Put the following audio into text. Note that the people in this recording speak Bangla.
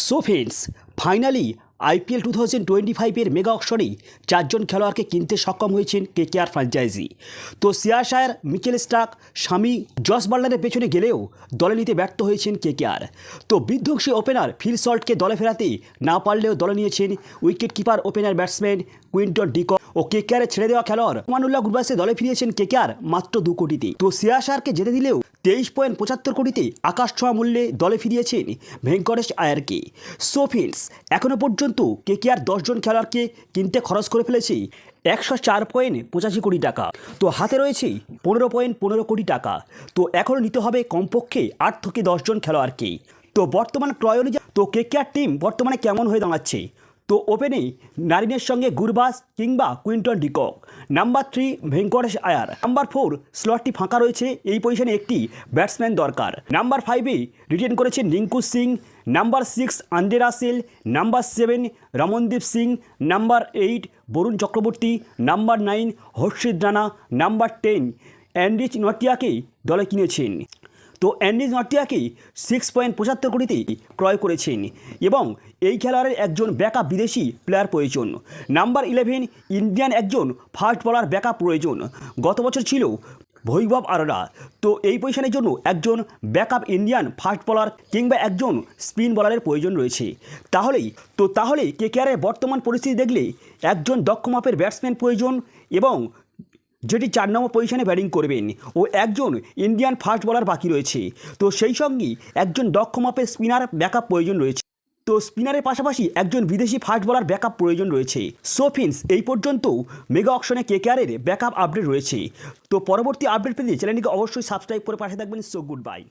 So friends finally IPL two thousand twenty ফাইভের মেগা অকশনেই চারজন খেলোয়াড়কে কিনতে সক্ষম হয়েছেন কে কে আর ফ্র্যাঞ্চাইজি তো সিয়াশায়ার মিচেল স্টাক স্বামী জস বার্লারের পেছনে গেলেও দলে নিতে ব্যর্থ হয়েছেন কে কে আর তো বিধ্বংসী ওপেনার ফিল সল্টকে দলে ফেরাতে না পারলেও দলে নিয়েছেন wicket keeper opener batsman Quinton de Kock ও কে কে আরে ছেড়ে দেওয়া খেলোয়াড় মানুল্লাহ গুরবাসে দলে ফিরিয়েছেন কে কে আর মাত্র দু কোটিতে তো সিয়াশারকে যেতে দিলেও তেইশ পয়েন্ট পঁচাত্তর কোটিতে আকাশ ছোঁয়া মূল্যে দলে ফিরিয়েছেন ভেঙ্কটেশ আয়ারকে। সো ফিন্স এখনও পর্যন্ত কে কে আর দশজন খেলোয়াড়কে কিনতে খরচ করে ফেলেছে একশো চার পয়েন্ট পঁচাশি কোটি টাকা। তো হাতে রয়েছে পনেরো পয়েন্ট পনেরো কোটি টাকা। তো এখনও নিতে হবে কমপক্ষে আট থেকে দশজন খেলোয়াড়কে। তো বর্তমান ক্রয় অনুযায়ী, তো কে কে আর টিম বর্তমানে কেমন হয়ে দাঁড়াচ্ছে? তো ওপেনে নারিনের সঙ্গে গুরবাস কিংবা Quinton de Kock. Number three Venkatesh Iyer. Number four স্লটটি ফাঁকা রয়েছে, এই পজিশনে একটি ব্যাটসম্যান দরকার। নাম্বার ফাইভে রিটেন করেছেন Rinku Singh. Number six Andre Russell. Number seven Ramandeep Singh. Number eight Varun Chakravarthy. Number nine Harshit Rana. Number ten Anrich নটিয়াকে দলে কিনেছেন। তো অ্যান্ডিজ নটিয়াকে সিক্স পয়েন্ট পঁচাত্তর কোটিতে ক্রয় করেছেন এবং এই খেলোয়াড়ের একজন ব্যাকআপ বিদেশি প্লেয়ার প্রয়োজন। নাম্বার ইলেভেন ইন্ডিয়ান একজন ফাস্ট বলার ব্যাকআপ প্রয়োজন। গত বছর ছিল ভৈভব আরোরা। তো এই পজিশনের জন্য একজন ব্যাকআপ ইন্ডিয়ান ফাস্ট বলার কিংবা একজন স্পিন বলারের প্রয়োজন রয়েছে। তাহলেই, তো তাহলে কে কেয়ারের বর্তমান পরিস্থিতি দেখলে একজন দক্ষ মাপের ব্যাটসম্যান প্রয়োজন এবং যেটি চার নম্বর পজিশনে ব্যাটিং করবেন। ও একজন ইন্ডিয়ান ফাস্ট বলার বাকি রয়েছে। তো সেই সঙ্গেই একজন দক্ষ মাপের স্পিনার ব্যাকআপ প্রয়োজন রয়েছে। তো স্পিনারের পাশাপাশি একজন বিদেশি ফাস্ট বলার ব্যাকআপ প্রয়োজন রয়েছে। সোফিন্স এই পর্যন্ত মেগা অকশনে কে কেয়ারের ব্যাকআপ আপডেট রয়েছে। তো পরবর্তী আপডেট পেতে চ্যানেলটিকে অবশ্যই সাবস্ক্রাইব করে পাশে থাকবেন। So good bye